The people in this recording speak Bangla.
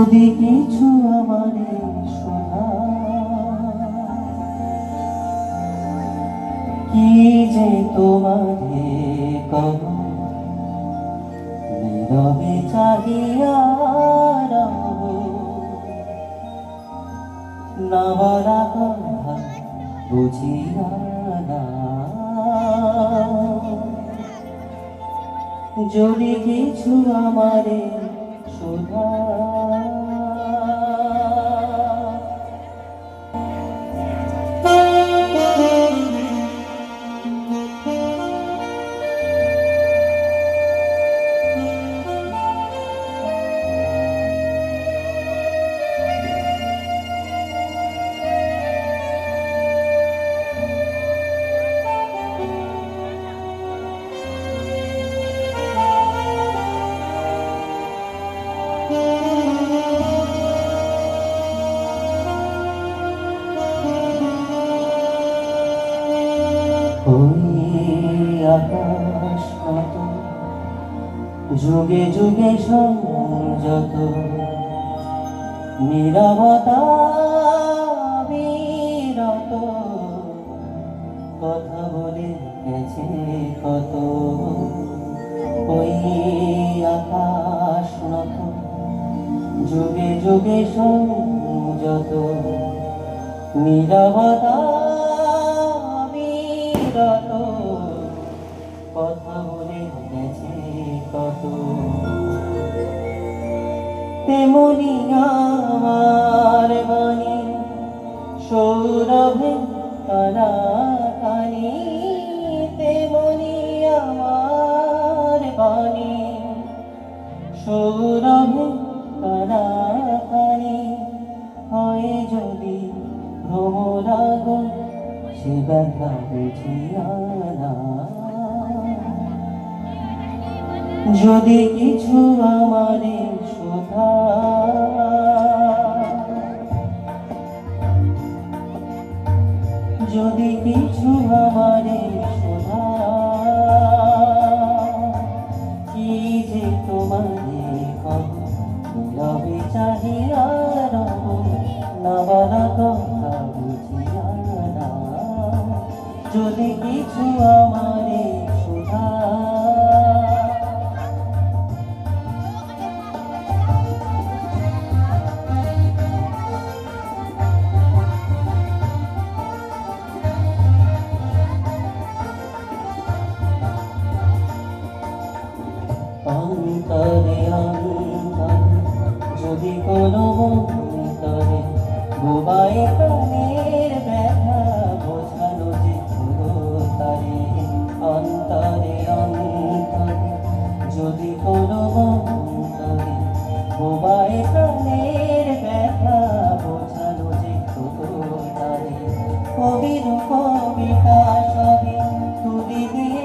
যদি কিছু আমারে শোনা, কি যে তোমারে কব নীরবে চাহিয়া রব না বলা কথা বুঝিয়া না যদি কিছু আমারে আকাশ কত? যুগে যুগে সংযত নিরবতা বিরত। কথা বলে গেছে কত? ওই আকাশ নত যুগে যুগে সংযত নিরবতা তেমনি আমার বাণী। সৌরভে কানা কানি তেমনি আমার হয় যদি ভ্রমরাগ সে বুঝিয়া না। যদি কিছু আমারে যদি কিছু আমারে শোধা কি যে তোমারে কব চাহিয়া রব না বলা কথা বুঝিয়া যদি কিছু আমারে যদি কোনো অন্তরে বোবাই ব্যথা বোঝানো যে তারে অন্তরে অন্তরে। যদি কোনো তারে কবির কবিতা সবই তুলি দিয়ে